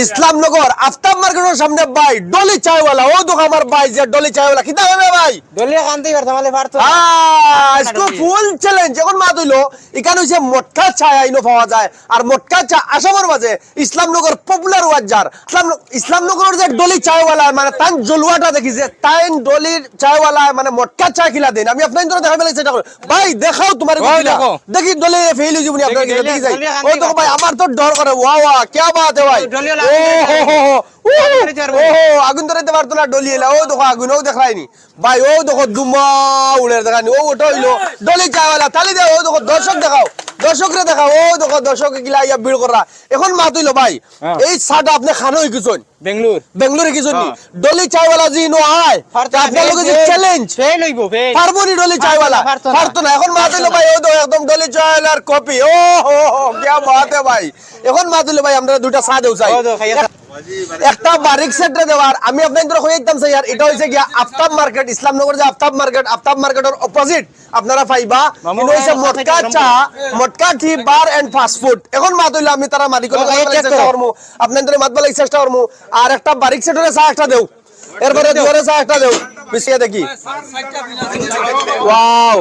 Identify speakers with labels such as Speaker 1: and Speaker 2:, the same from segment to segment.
Speaker 1: ইসলামনগর আফতাব মার্কেটের সামনে ভাই ডলি চাইওয়ালা ও দোকান আমার ভাই যে ডলি চাইওয়ালা কিতা হবে ভাই?
Speaker 2: ডলি কান্তি করতে মানে পারতো
Speaker 1: আ আজকে ফুল চ্যালেঞ্জ এখন মা দিল এখানে হচ্ছে মটকা চা আইনো পাওয়া যায় আর মটকা চা আসামের মাঝে ইসলামনগর পপুলার ওয়াজার ইসলাম ইসলামনগরের যে ডলি চায়ওয়ালা মানে তান জলুয়াটা দেখি যে তাইন ডলির চায়ওয়ালা মানে মটকা চা খিলা দেন আমি আপনার ধরে দেখা পেলে ভাই দেখাও তোমার
Speaker 2: ওই। দেখো।
Speaker 1: ডলি ফেল হয়ে যাবনি আপনার
Speaker 2: দেখি,
Speaker 1: যাই
Speaker 2: ডলি খান
Speaker 1: ও
Speaker 2: দেখো।
Speaker 1: দেখো ভাই আমার তো ডর করে ওয়া ওয়া কে বাত ভাই ও হো হো আগুন ধরাইতে পারতো না ডলি এলা। ও দেখো আগুন ও দেখায়নি। ভাই ও দেখো দুমা উড়ে দেখানি ও ওটা হইল। ডলি চাওয়ালা তালি ও দেখো দর্শক দেখাও। দর্শকরে দেখা ও দেখো দর্শক গিলা ইয়া করা এখন মাত হইল ভাই
Speaker 2: হ্যাঁ।
Speaker 1: এই আপনি খানো কিছুন
Speaker 2: বেঙ্গলোর।
Speaker 1: কিছু নি?
Speaker 2: হ্যাঁ।
Speaker 1: ডলি চাইওয়ালা জি নো আয়। আপনাদের যে চ্যালেঞ্জ পারব নি ডলি
Speaker 2: পারতো না
Speaker 1: এখন মাত হইল ভাই ও তো একদম ডলি চাইওয়ালার কপি ও হো কি বাত ভাই? এখন মাত হইল ভাই আমরা দুটা চা দেউ চাই একটা বারিক সেটরে দেওয়ার আমি আপনাদের একদম স্যার এটা হইছে গিয়া আফতাব মার্কেট ইসলামনগর যে আফতাব মার্কেট আফতাব মার্কেটের অপোজিট আপনারা পাইবা। এটা হইছে মটকা চা Matka tea bar and fast food এখন মা দিলো আমি তারা মালিক চেষ্টা
Speaker 2: করো।
Speaker 1: করমু। আপনাদের মাতবা লাগি চেষ্টা করমু। আর একটা বারিক সেটরে চা একটা দেও। এরপরে জোরে চা একটা দেও। মিশিয়ে দেখি। Wow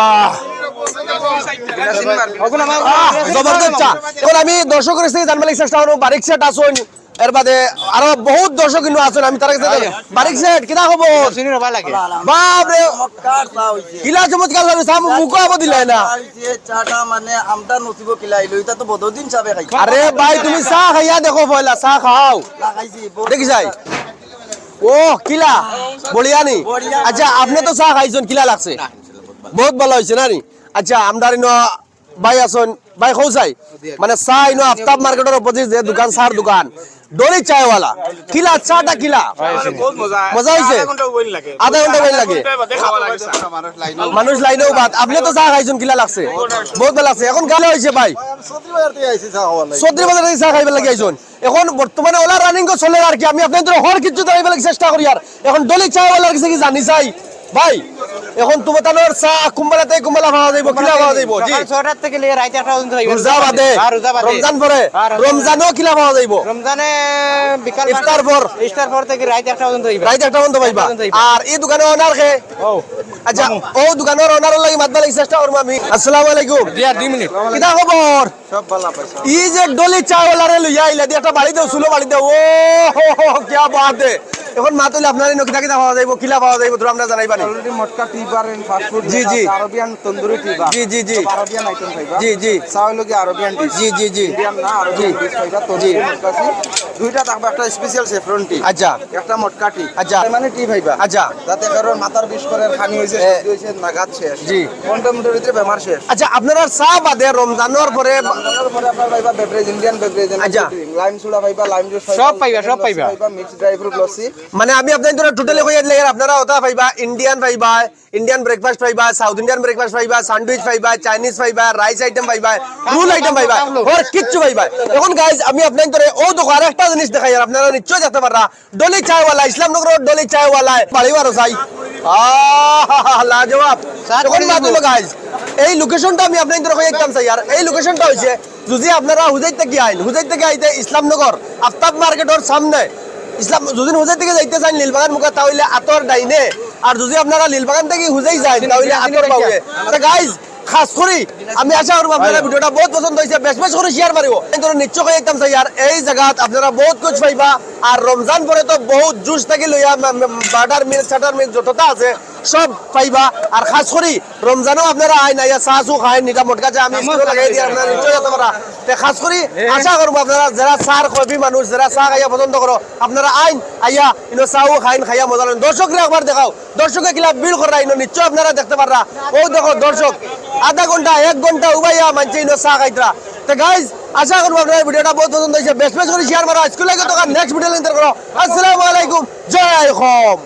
Speaker 1: ah. চা এখন আমি জানবার চেষ্টা করব বারিক সেট আসুন এর বাদে আরও বহুত দর্শক কিন্তু আছেন আমি তার কাছে বারিক সেট কিনা বাপ রে
Speaker 3: চা হইছে।
Speaker 1: কিলা চমৎকার সাম মুখ আবো দিলাই না।
Speaker 3: চাটা মানে আমটা নচিব কিলাইলো এটা তো বদদিন চাবে
Speaker 1: আরে ভাই তুমি চাহ খাইয়া দেখো পয়লা চাহ খাও। দেখি যাই। ও কিলা? বড়িয়া নি আচ্ছা আপনি তো চাহ খাইছেন কিলা লাগছে? বহুত ভালো হয়েছে না নি? আচ্ছা আমদার ইনো ভাই আছেন, ভাই খৌ চাই মানে চাহ ইনো আফতাব মার্কেটের অপোজিট যে দোকান চার দোকান। ডলি চায়ওয়ালা কিলা, চাটা কিলা? মজা হয়েছে আধা ঘণ্টা বইল লাগে। মানুষ লাইনেও বাদ। আপনি তো চাহ খাইছেন, কিলা লাগছে? বহুত ভালো লাগছে। এখন গালে হয়েছে ভাই।
Speaker 3: সত্যি বাজার থেকে চা
Speaker 1: খাইবে লাগে আইছুন এখন বর্তমানে ওলা রানিং চলে আর কি। আমি আপনাদের হর কিছু দাঁড়াইবে চেষ্টা করি আর এখন ডলি চা ওলার কাছে কি জানি চাই? ভাই এখন তোমার তানোর চাহ কুম্বালাতে কুম্বালা পাওয়া যাইব কিলা পাওয়া যাইব জি।
Speaker 2: ছটার থেকে লিয়ে রাইতে একটা পর্যন্ত হইব
Speaker 1: রোজা বাদে রমজান পরে রমজানও কিলা পাওয়া যাইব
Speaker 2: রমজানে বিকাল
Speaker 1: ইফতার পর।
Speaker 2: ইফতার পর থেকে রাইতে একটা পর্যন্ত হইব
Speaker 1: রাইতে একটা বন্ধ পাইবা। আর এই দোকানে ওনার খে
Speaker 2: ও
Speaker 1: আচ্ছা ও দোকানের ওনার লাগি মাতবা লাগি চেষ্টা করব আমি। আসসালামু আলাইকুম।
Speaker 2: দিয়া দুই মিনিট।
Speaker 1: কিতা খবর?
Speaker 3: সব ভালো পাইছে
Speaker 1: ই যে ডলি চাওয়ালারে লইয়া আইলা দিয়ে একটা বাড়ি দেও সুলো বাড়ি দেও। ও হো হো কিয়া বাত হে এখন মা তুলে আপনার ইনো কিতা কিতা পাওয়া যাইব কিলা পাওয়া যাইব তোরা আমরা জানাইবা নি
Speaker 3: already matka tea bar and fast food
Speaker 1: জি, জি।
Speaker 3: আরবিয়ান তন্দুরি টি বার
Speaker 1: জি, জি, জি।
Speaker 3: আরবিয়ান আইটেম খাইবা
Speaker 1: জি, জি।
Speaker 3: চা হইল কি আরবিয়ান ডিশ
Speaker 1: জি জি জি
Speaker 3: ইন্ডিয়ান না আরবিয়ান ডিশ খাইবা তন্দুরি মটকা টি দুইটা থাকবে একটা স্পেশাল সেফরন টি
Speaker 1: আচ্ছা
Speaker 3: একটা মটকা টি
Speaker 1: আচ্ছা।
Speaker 3: মানে টি খাইবা
Speaker 1: আচ্ছা
Speaker 3: যাতে কারোর মাথার বিষ করে খানি হইছে। হইছে নাগাদ শেষ
Speaker 1: জি।
Speaker 3: ঘণ্টা মিনিটের ভিতরে বেমার শেষ
Speaker 1: আচ্ছা আপনারা চা বাদে রমজানের পরে
Speaker 3: রমজানের পরে আপনার পাইবা বেভারেজ ইন্ডিয়ান বেভারেজ
Speaker 1: আচ্ছা।
Speaker 3: লাইম সোডা পাইবা লাইম জুস
Speaker 2: সব পাইবা, সব পাইবা।
Speaker 3: মিক্স ড্রাই ফ্রুট লস্যি
Speaker 1: মানে আমি আপনাদের টোটালি কইয়া দিলে আপনারা ওটা পাইবা ইন্ডিয়ান পাইবা ইন্ডিয়ান ব্রেকফাস্ট পাইবা সাউথ ইন্ডিয়ান ব্রেকফাস্ট পাইবা স্যান্ডউইচ পাইবা চাইনিজ পাইবা রাইস আইটেম পাইবা রুল আইটেম পাইবা আর কিচ্ছু পাইবা। এখন গাইজ আমি আপনাদের ও দোকান আরেকটা জিনিস দেখাই আপনারা নিশ্চয় দেখতে পাররা ডলি চায়ওয়ালা ইসলামনগর ডলি চায়ওয়ালা বাড়িবারও চাই লাজবাব। এখন বাদ। হলো গাইজ এই লোকেশনটা আমি আপনাদের কই একদম চাই আর এই লোকেশনটা হইছে যদি আপনারা হুজাইর থেকে আইন হুজাইর থেকে আইতে ইসলামনগর আফতাব মার্কেটের সামনে ইসলাম যদি হুজাই থেকে যাইতে চান নীলবাগান মুখে তাহলে আতর ডাইনে আর যদি আপনারা নীলবাগান থেকে হুজাই যায় তাহলে আতর পাবে গাইজ খাস করি আমি আশা করব আপনারা ভিডিওটা বহুত পছন্দ হয়েছে। বেশ বেশ করে শেয়ার মারিব। কিন্তু নিশ্চয় একদম চাই আর এই জায়গাত আপনারা বহুত কিছু পাইবা। আর রমজান পরে তো বহুত জুস থাকি লইয়া বাটার মিল্ক ছাটার মিল্ক যতটা আছে সব পাইবা। আর খাস করি রমজানও আপনারা আইন আইয়া চাহ চু খাই নিটা মটকা চা আমি লাগাই দিয়ে আপনারা নিশ্চয় যেতে পারা তে খাস করি আশা করব আপনারা যারা চার কবি মানুষ যারা চাহ খাইয়া পছন্দ করো আপনারা আইন আইয়া ইনো চাও খাইন খাইয়া মজালেন দর্শকরা একবার দেখাও দর্শকে কিলা বিল করা ইনো নিশ্চয় আপনারা দেখতে পাররা ও দেখো দর্শক আধা ঘণ্টা এক ঘণ্টা উবাইয়া মানছে ইনো চাহ খাইতরা। তো গাইজ আশা করব আপনার ভিডিওটা বহুত পছন্দ হয়েছে বেশ বেশ করে শেয়ার মারা স্কুলে গিয়ে তো নেক্সট ভিডিও করো আসসালামু আলাইকুম জয় হোম